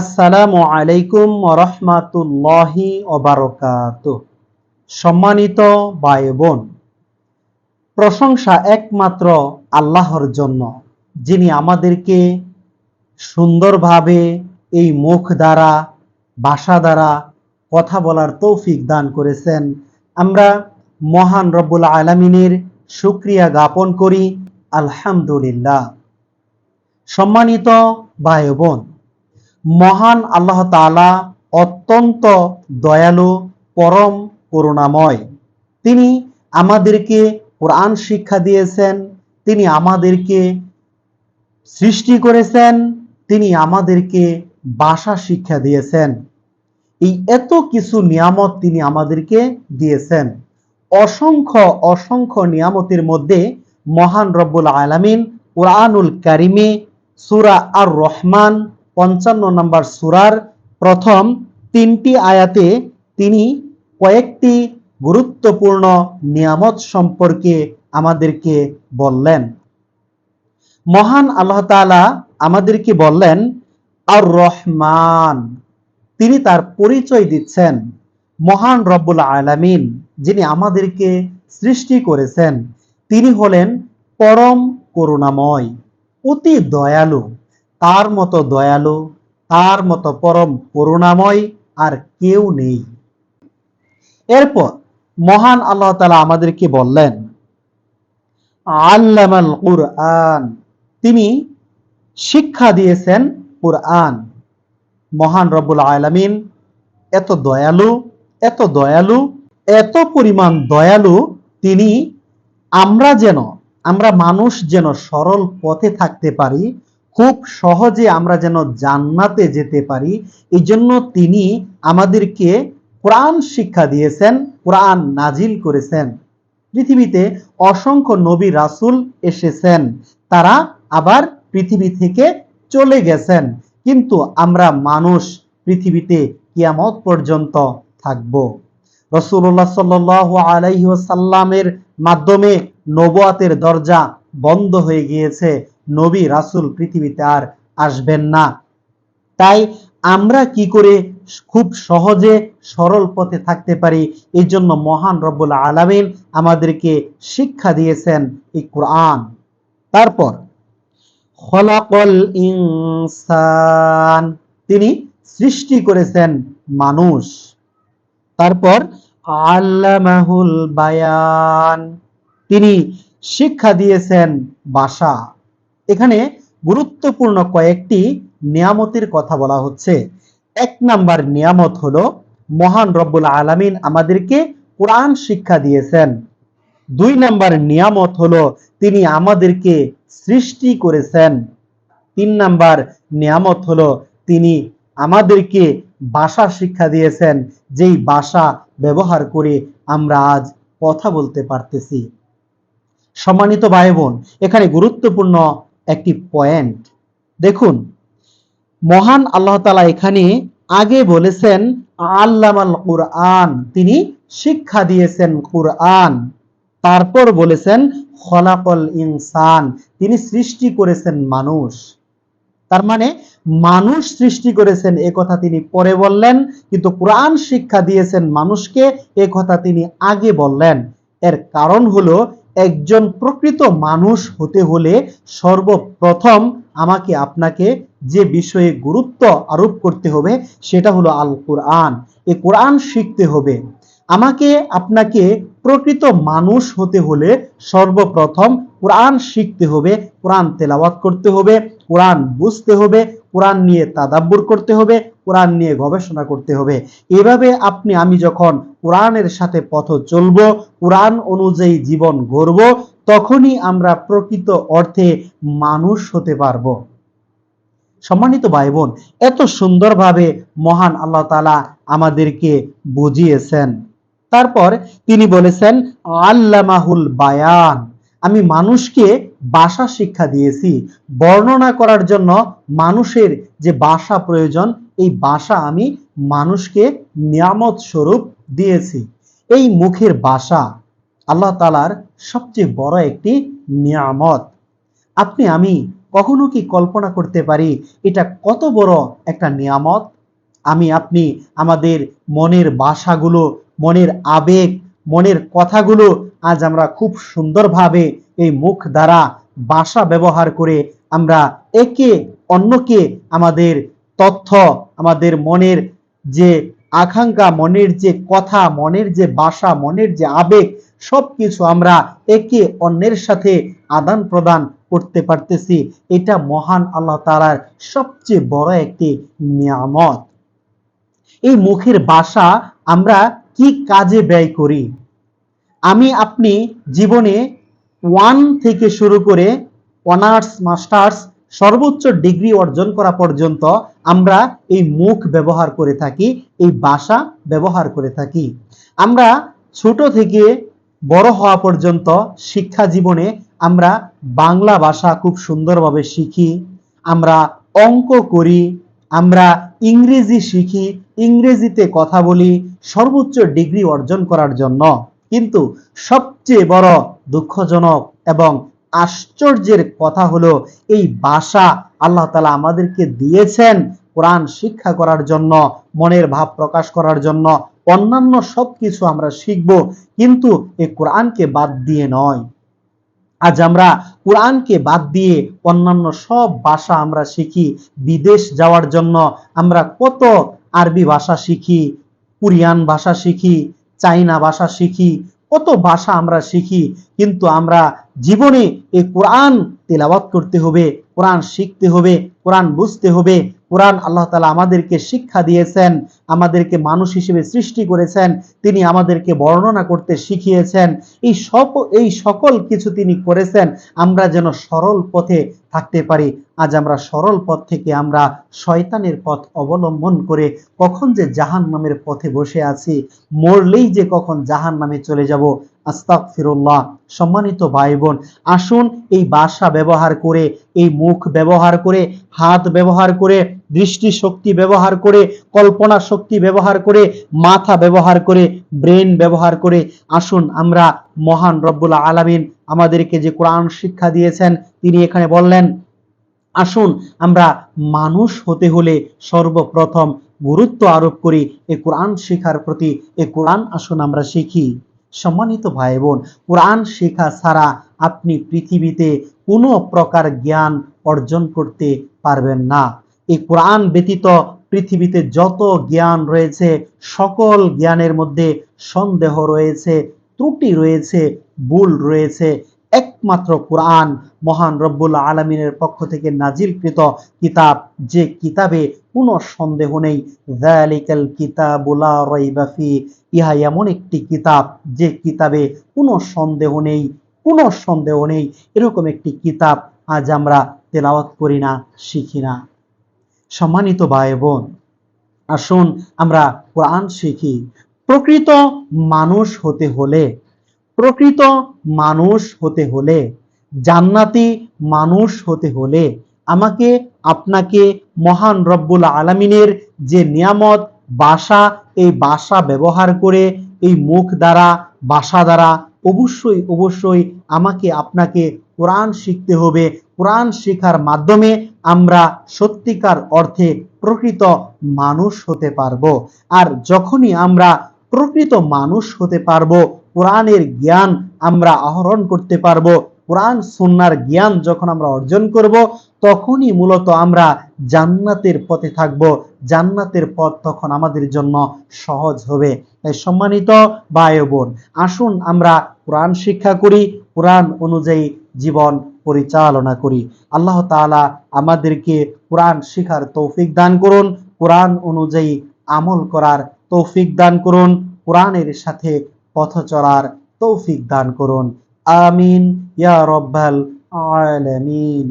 আসসালামু আলাইকুম রহমাতুল্লাহি ওবারকাত সম্মানিত ভাই বোন প্রশংসা একমাত্র আল্লাহর জন্য, যিনি আমাদেরকে সুন্দরভাবে এই মুখ দ্বারা, ভাষা দ্বারা কথা বলার তৌফিক দান করেছেন। আমরা মহান রব্বুল আলমিনের শুক্রিয়া জ্ঞাপন করি। আলহামদুলিল্লাহ। সম্মানিত ভাই বোন মহান আল্লাহ তাআলা অত্যন্ত দয়ালু, পরম করুণাময়। তিনি আমাদেরকে কোরআন শিক্ষা দিয়েছেন, তিনি আমাদেরকে সৃষ্টি করেছেন, তিনি আমাদেরকে ভাষা শিক্ষা দিয়েছেন। এই এত কিছু নিয়ামত তিনি আমাদেরকে দিয়েছেন। অসংখ্য অসংখ্য নিয়ামতের মধ্যে মহান রব্বুল আলামিন কোরআনুল কারিমে সুরা আর রহমান পঞ্চান্ন নম্বর সুরার প্রথম তিনটি আয়াতে তিনি কয়েকটি গুরুত্বপূর্ণ নিয়ামত সম্পর্কে আমাদেরকে বললেন। মহান আল্লাহ তাআলা আমাদেরকে বললেন আর রহমান তিনি তার পরিচয় দিচ্ছেন, মহান রব্বুল আলামিন, যিনি আমাদেরকে সৃষ্টি করেছেন। তিনি হলেন পরম করুণাময়, অতি দয়ালু তার মতো দয়ালু, তার মতো পরম করুণাময় আর কেউ নেই। এরপর মহান আল্লাহ তালা আমাদেরকে বললেন, আল্লামাল কুরআন। তিনি শিক্ষা দিয়েছেন কুরআন। মহান রব্বুল আলামিন এত দয়ালু এত দয়ালু, এত পরিমাণ দয়ালু তিনি আমরা যেন, আমরা মানুষ যেন সরল পথে থাকতে পারি খুব সহজে আমরা যেন জান্নাতে যেতে পারি এই জন্য তিনি আমাদেরকে কোরআন শিক্ষা দিয়েছেন, কোরআন নাজিল করেছেন। পৃথিবীতে অসংখ্য নবী রাসুল এসেছেন, তারা আবার পৃথিবী থেকে চলে গেছেন। কিন্তু আমরা মানুষ পৃথিবীতে কিয়ামত পর্যন্ত থাকব। রসুল্লাহ সাল্ল আলাইসাল্লামের মাধ্যমে নবাতের দরজা বন্ধ হয়ে গিয়েছে। নবী, রাসুল পৃথিবীতে আর আসবেন না। তাই আমরা কি করে খুব সহজে সরল পথে থাকতে পারি? এই জন্য মহান রব্বুল আলমিন আমাদেরকে শিক্ষা দিয়েছেন এই কোরআন। তারপর, খলাকল ইনসান, তিনি সৃষ্টি করেছেন মানুষ। তারপর, আল্লামাহুল বায়ান, তিনি শিক্ষা দিয়েছেন ভাষা এখানে গুরুত্বপূর্ণ কয়েকটি নিয়ামতের কথা বলা হচ্ছে। এক নাম্বার নিয়ামত হলো, মহান রব্বুল আলামিন আমাদেরকে কোরআন শিক্ষা দিয়েছেন। দুই নাম্বার নিয়ামত হলো, তিনি আমাদেরকে সৃষ্টি করেছেন। তিন নাম্বার নিয়ামত হলো, তিনি আমাদেরকে ভাষা শিক্ষা দিয়েছেন, যেই ভাষা ব্যবহার করে আমরা আজ কথা বলতে পারতেছি। সম্মানিত ভাই বোন এখানে গুরুত্বপূর্ণ একটি পয়েন্ট দেখুন, মহান আল্লাহ তালা এখানে আগে বলেছেন, আল্লামাল কুরআন। তিনি শিক্ষা দিয়েছেন কুরআন। তারপর বলেছেন, খলাকল ইনসান। তিনি সৃষ্টি করেছেন মানুষ। তার মানে মানুষ সৃষ্টি করেছেন এ কথা তিনি পরে বললেন, কিন্তু কোরআন শিক্ষা দিয়েছেন মানুষকে এ কথা তিনি আগে বললেন। এর কারণ হলো একজন প্রকৃত মানুষ হতে হলে সর্বপ্রথম আমাকে আপনাকে যে বিষয়ে গুরুত্ব আরোপ করতে হবে সেটা হলো আল কোরআন। এ কোরআন শিখতে হবে। আমাকে আপনাকে প্রকৃত মানুষ হতে হলে সর্বপ্রথম কোরআন শিখতে হবে, কোরআন তেলাওয়াত করতে হবে। কোরআন বুঝতে হবে, কোরআন নিয়ে তাদাব্বুর করতে হবে, কোরআন নিয়ে গবেষণা করতে হবে। এভাবে আপনি, আমি যখন কোরআনের সাথে পথ চলব, কোরআন অনুযায়ী জীবন গড়ব, তখনই আমরা প্রকৃত অর্থে মানুষ হতে পারব। সম্মানিত ভাই বোন এত সুন্দরভাবে মহান আল্লাহ তালা আমাদেরকে বুঝিয়েছেন। তারপর তিনি বলেছেন, আল্লামাহুল বায়ান। আমি মানুষকে ভাষা শিক্ষা দিয়েছি। বর্ণনা করার জন্য মানুষের যে ভাষা প্রয়োজন, এই ভাষা আমি মানুষকে নিয়ামত স্বরূপ দিয়েছি। এই মুখের ভাষা আল্লাহ তালার সবচেয়ে বড় একটি নিয়ামত। আপনি, আমি কখনো কি কল্পনা করতে পারি, এটা কত বড় একটা নিয়ামত? আমি, আপনি আমাদের মনের ভাষাগুলো মনের আবেগ, মনের কথাগুলো আজ আমরা খুব সুন্দরভাবে এই মুখ দ্বারা বাসা ব্যবহার করে আমরা একে অন্যকে আমাদের তথ্য, আমাদের মনের যে আকাঙ্ক্ষা, মনের যে কথা, মনের যে বাসা, মনের যে আবেগ, সবকিছু আমরা একে অন্যের সাথে আদান প্রদান করতে পারতেছি। এটা মহান আল্লাহ তাআলার সবচেয়ে বড় একটি নিয়ামত। এই মুখের বাসা আমরা কি কাজে ব্যয় করি? আমি আপনি জীবনে ওয়ান থেকে শুরু করে অনার্স মাস্টার্স সর্বোচ্চ ডিগ্রি অর্জন করা পর্যন্ত আমরা এই মুখ ব্যবহার করে থাকি, এই ভাষা ব্যবহার করে থাকি। আমরা ছোট থেকে বড় হওয়া পর্যন্ত শিক্ষা জীবনে আমরা বাংলা ভাষা খুব সুন্দরভাবে শিখি, আমরা অঙ্ক করি, আমরা ইংরেজি শিখি, ইংরেজিতে কথা বলি, সর্বোচ্চ ডিগ্রি অর্জন করার জন্য। কিন্তু সবচেয়ে বড় দুঃখজনক এবং আশ্চর্যের কথা হলো এই ভাষা আল্লাহ তালা আমাদেরকে দিয়েছেন কোরআন শিক্ষা করার জন্য, মনের ভাব প্রকাশ করার জন্য, অন্যান্য সবকিছু আমরা শিখব, কিন্তু এই কোরআনকে বাদ দিয়ে নয়। আজ আমরা কোরআনকে বাদ দিয়ে অন্যান্য সব ভাষা আমরা শিখি, বিদেশ যাওয়ার জন্য আমরা কত আরবি ভাষা শিখি, কোরিয়ান ভাষা শিখি চাইনা ভাষা শিখি, কত ভাষা আমরা শিখি, কিন্তু আমরা জীবনে এই কোরআন তেলাওয়াত করতে হবে, কোরআন শিখতে হবে কোরআন বুঝতে হবে। কোরআন আল্লাহ তালা আমাদেরকে শিক্ষা দিয়েছেন, আমাদেরকে মানুষ হিসেবে সৃষ্টি করেছেন, তিনি আমাদেরকে বর্ণনা করতে শিখিয়েছেন। এই সব এই সকল কিছু তিনি করেছেন, আমরা যেন সরল পথে থাকতে পারি। আজ আমরা সরল পথ থেকে আমরা শয়তানের পথ অবলম্বন করে কখন যে জাহান নামের পথে বসে আছি, মরলেই যে কখন জাহান নামে চলে যাব আস্তাক ফিরুল্লাহ সম্মানিত ভাই বোন, আসুন এই বাসা ব্যবহার করে, এই মুখ ব্যবহার করে হাত ব্যবহার করে দৃষ্টি শক্তি ব্যবহার করে কল্পনা শক্তি ব্যবহার করে, মাথা ব্যবহার করে, ব্রেন ব্যবহার করে। আসুন আমরা মহান রব্বুল আলামিন আমাদেরকে যে কোরআন শিক্ষা দিয়েছেন, তিনি এখানে বললেন, আসুন আমরা মানুষ হতে হলে সর্বপ্রথম গুরুত্ব আরোপ করি এই কোরআন শিখার প্রতি এই কোরআন আসুন আমরা শিখি। সম্মানিত ভাই বোন, কোরআন শেখা ছাড়া আপনি পৃথিবীতে কোনো প্রকার জ্ঞান অর্জন করতে পারবেন না। এই কোরআন ব্যতীত পৃথিবীতে যত জ্ঞান রয়েছে, সকল জ্ঞানের মধ্যে সন্দেহ রয়েছে, ত্রুটি রয়েছে, ভুল রয়েছে। একমাত্র কোরআন মহান রব্বুল আলমিনের পক্ষ থেকে নাজিলকৃত কিতাব। যে কিতাবে কোনো সন্দেহ নেই। যালিকাল কিতাবুলা রাইবাফি ইহা এমন একটি কিতাব, যে কিতাবে কোনো সন্দেহ নেই, কোনো সন্দেহ নেই। এরকম একটি কিতাব আজ আমরা তেলাওয়াত করি না, শিখি না। সম্মানিত ভাই বোন, আসুন আমরা কোরআন শিখি। প্রকৃত মানুষ হতে হলে, প্রকৃত মানুষ হতে হলে, জান্নাতি মানুষ হতে হলে আমাকে, আপনাকে মহান রব্বুল আলমিনের যে নিয়ামত, বাসা, এই বাসা ব্যবহার করে, এই মুখ দ্বারা, বাসা দ্বারা অবশ্যই অবশ্যই আমাকে, আপনাকে কোরআন শিখতে হবে। কোরআন শেখার মাধ্যমে আমরা সত্যিকার অর্থে প্রকৃত মানুষ হতে পারব। আর যখনই আমরা প্রকৃত মানুষ হতে পারব, কোরআনের জ্ঞান আমরা আহরণ করতে পারব, কোরআন সুন্নার জ্ঞান যখন আমরা অর্জন করব, তখনই মূলত আমরা জান্নাতের পথে থাকব। জান্নাতের পথ তখন আমাদের জন্য সহজ হবে। তাই সম্মানিত ভাই বোন, আসুন আমরা কোরআন শিক্ষা করি। কোরআন অনুযায়ী জীবন পরিচালনা করি। আল্লাহ তালা আমাদেরকে কোরআন শিখার তৌফিক দান করুন। কোরআন অনুযায়ী আমল করার তৌফিক দান করুন। কোরআনের সাথে পথ চলার তৌফিক দান করুন। আমিন। ইয়া রব্বাল আলামিন।